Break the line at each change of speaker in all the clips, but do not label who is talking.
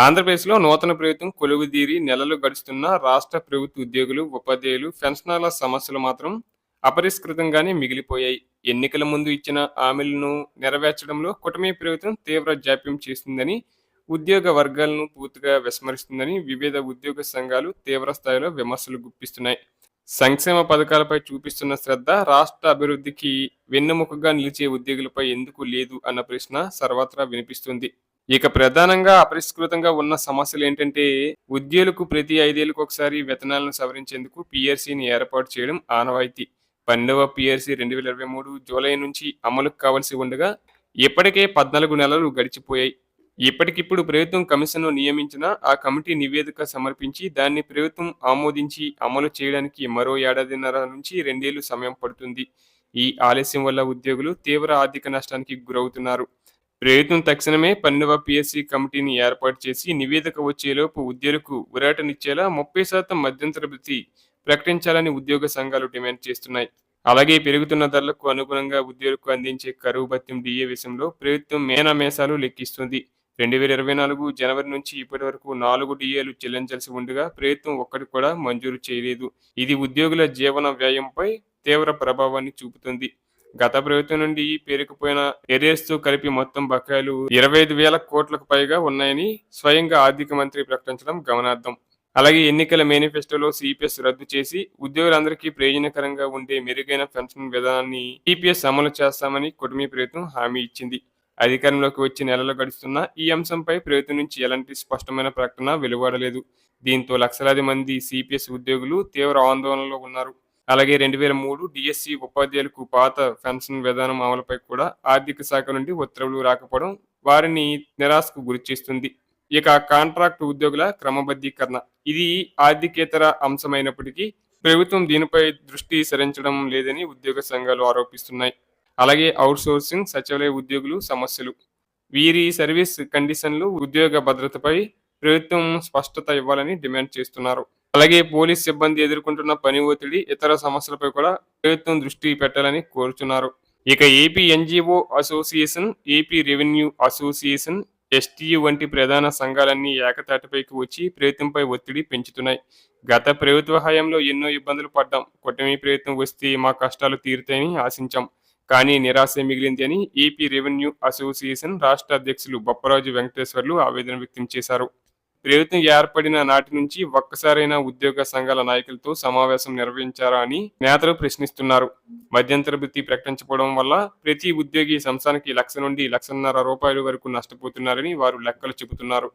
ఆంధ్రప్రదేశ్లో నూతన ప్రభుత్వం కొలువుదీరి నెలలు గడుస్తున్న రాష్ట్ర ప్రభుత్వ ఉద్యోగులు ఉపాధ్యాయులు పెన్షనర్ల సమస్యలు మాత్రం అపరిష్కృతంగానే మిగిలిపోయాయి. ఎన్నికల ముందు ఇచ్చిన హామీలను నెరవేర్చడంలో కుటమి ప్రభుత్వం తీవ్ర జాప్యం చేస్తుందని ఉద్యోగ వర్గాలను పూర్తిగా విస్మరిస్తుందని వివిధ ఉద్యోగ సంఘాలు తీవ్ర స్థాయిలో విమర్శలు గుప్పిస్తున్నాయి. సంక్షేమ పథకాలపై చూపిస్తున్న శ్రద్ధ రాష్ట్ర అభివృద్ధికి వెన్నెముకగా నిలిచే ఉద్యోగులపై ఎందుకు లేదు అన్న ప్రశ్న సర్వత్రా వినిపిస్తుంది. ఇక ప్రధానంగా అపరిష్కృతంగా ఉన్న సమస్యలు ఏంటంటే ఉద్యోగులకు ప్రతి ఐదేళ్ళకు ఒకసారి వేతనాలను సవరించేందుకు పిఆర్సీని ఏర్పాటు చేయడం ఆనవాయితీ. పన్నెండవ పిఆర్సీ రెండు వేల ఇరవై మూడు జూలై నుంచి అమలుకు కావాల్సి ఉండగా ఇప్పటికే పద్నాలుగు నెలలు గడిచిపోయాయి. ఇప్పటికిప్పుడు ప్రభుత్వం కమిషన్ను నియమించిన ఆ కమిటీ నివేదిక సమర్పించి దాన్ని ప్రభుత్వం ఆమోదించి అమలు చేయడానికి మరో ఏడాదిన్నర నుంచి రెండేళ్ళు సమయం పడుతుంది. ఈ ఆలస్యం వల్ల ఉద్యోగులు తీవ్ర ఆర్థిక నష్టానికి గురవుతున్నారు. ప్రయత్నం తక్షణమే పన్నెండవ పిఎస్సి కమిటీని ఏర్పాటు చేసి నివేదిక వచ్చేలోపు ఉద్యోగులకు ఉరాటనిచ్చేలా ముప్పై శాతం మధ్యంతర భృతి ప్రకటించాలని ఉద్యోగ సంఘాలు డిమాండ్ చేస్తున్నాయి. అలాగే పెరుగుతున్న ధరలకు అనుగుణంగా ఉద్యోగులకు అందించే కరువు భత్యం డిఏ విషయంలో ప్రభుత్వం మేనామేషాలు లెక్కిస్తుంది. రెండు వేల ఇరవై నాలుగు జనవరి నుంచి ఇప్పటి వరకు నాలుగు డిఏలు చెల్లించాల్సి ఉండగా ప్రభుత్వం ఒక్కటి కూడా మంజూరు చేయలేదు. ఇది ఉద్యోగుల జీవన వ్యయంపై తీవ్ర ప్రభావాన్ని చూపుతుంది. గత ప్రభుత్వం నుండి పేరుకుపోయిన ఎరియర్స్తో కలిపి మొత్తం బకాయిలు ఇరవై ఐదు వేల కోట్లకు పైగా ఉన్నాయని స్వయంగా ఆర్థిక మంత్రి ప్రకటించడం గమనార్థం అలాగే ఎన్నికల మేనిఫెస్టోలో సిపిఎస్ రద్దు చేసి ఉద్యోగులందరికీ ప్రయోజనకరంగా ఉండే మెరుగైన పెన్షన్ విధానాన్ని సిపిఎస్ అమలు చేస్తామని కుటుంబ ప్రభుత్వం హామీ ఇచ్చింది. అధికారంలోకి వచ్చి నెలలు గడుస్తున్న ఈ అంశంపై ప్రభుత్వం నుంచి ఎలాంటి స్పష్టమైన ప్రకటన వెలువడలేదు. దీంతో లక్షలాది మంది సిపిఎస్ ఉద్యోగులు తీవ్ర ఆందోళనలో ఉన్నారు. అలాగే రెండు వేల మూడు డిఎస్సి ఉపాధ్యాయులకు పాత పెన్షన్ విధానం అమలుపై కూడా ఆర్థిక శాఖ నుండి ఉత్తర్వులు రాకపోవడం వారిని నిరాశకు గురిచేస్తుంది ఇక కాంట్రాక్ట్ ఉద్యోగుల క్రమబద్ధీకరణ. ఇది ఆర్థికేతర అంశమైనప్పటికీ ప్రభుత్వం దీనిపై దృష్టి సరించడం లేదని ఉద్యోగ సంఘాలు ఆరోపిస్తున్నాయి. అలాగే అవుట్సోర్సింగ్ సచివాలయ ఉద్యోగులు సమస్యలు. వీరి సర్వీస్ కండిషన్లు ఉద్యోగ భద్రతపై ప్రభుత్వం స్పష్టత ఇవ్వాలని డిమాండ్ చేస్తున్నారు. అలాగే పోలీస్ సిబ్బంది ఎదుర్కొంటున్న పని ఒత్తిడి ఇతర సమస్యలపై కూడా ప్రభుత్వం దృష్టి పెట్టాలని కోరుతున్నారు. ఇక AP NGO association AP revenue association STU వంటి ప్రధాన సంఘాలన్నీ ఏకతాటిపైకి వచ్చి ప్రభుత్వంపై ఒత్తిడి పెంచుతున్నాయి. గత ప్రభుత్వ హయాంలో ఎన్నో ఇబ్బందులు పడ్డాం. కూటమి ప్రభుత్వం వస్తే మా కష్టాలు తీరుతాయని ఆశించాం. కానీ నిరాశ మిగిలింది అని ఏపీ రెవెన్యూ అసోసియేషన్ రాష్ట్ర అధ్యక్షులు బొప్పరాజు వెంకటేశ్వర్లు ఆవేదన వ్యక్తం చేశారు. ప్రభుత్వం ఏర్పడిన నాటి నుంచి ఒక్కసారైనా ఉద్యోగ సంఘాల నాయకులతో సమావేశం నిర్వహించారా అని నేతలు ప్రశ్నిస్తున్నారు. మధ్యంతర వృత్తి ప్రకటించకపోవడం వల్ల ప్రతి ఉద్యోగి సంస్థానికి లక్ష నుండి లక్షన్నర రూపాయల వరకు నష్టపోతున్నారని వారు లెక్కలు చెబుతున్నారు.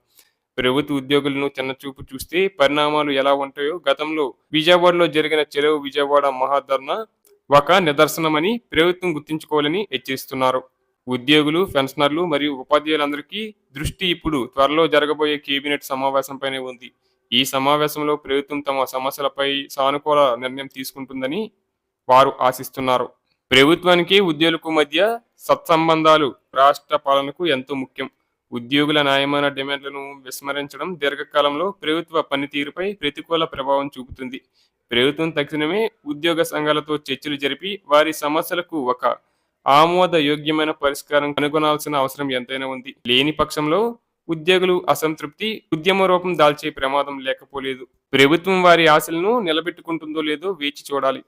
ప్రభుత్వ ఉద్యోగులను చిన్నచూపు చూస్తే పరిణామాలు ఎలా ఉంటాయో గతంలో విజయవాడలో జరిగిన చెరువు విజయవాడ మహాధర్నా ఒక నిదర్శనమని ప్రభుత్వం గుర్తించుకోవాలని హెచ్చరిస్తున్నారు. ఉద్యోగులు పెన్షనర్లు మరియు ఉపాధ్యాయులందరికీ దృష్టి ఇప్పుడు త్వరలో జరగబోయే కేబినెట్ సమావేశంపైనే ఉంది. ఈ సమావేశంలో ప్రభుత్వం తమ సమస్యలపై సానుకూల నిర్ణయం తీసుకుంటుందని వారు ఆశిస్తున్నారు. ప్రభుత్వానికి ఉద్యోగులకు మధ్య సత్సంబంధాలు రాష్ట్ర పాలనకు ఎంతో ముఖ్యం. ఉద్యోగుల న్యాయమైన డిమాండ్లను విస్మరించడం దీర్ఘకాలంలో ప్రభుత్వ పనితీరుపై ప్రతికూల ప్రభావం చూపుతుంది. ప్రభుత్వం తక్షణమే ఉద్యోగ సంఘాలతో చర్చలు జరిపి వారి సమస్యలకు ఒక ఆమోద యోగ్యమైన పరిష్కారం కనుగొనాల్సిన అవసరం ఎంతైనా ఉంది. లేని పక్షంలో ఉద్యోగులు అసంతృప్తి ఉద్యమ రూపం దాల్చే ప్రమాదం లేకపోలేదు. ప్రభుత్వం వారి ఆశలను నిలబెట్టుకుంటుందో లేదో వేచి చూడాలి.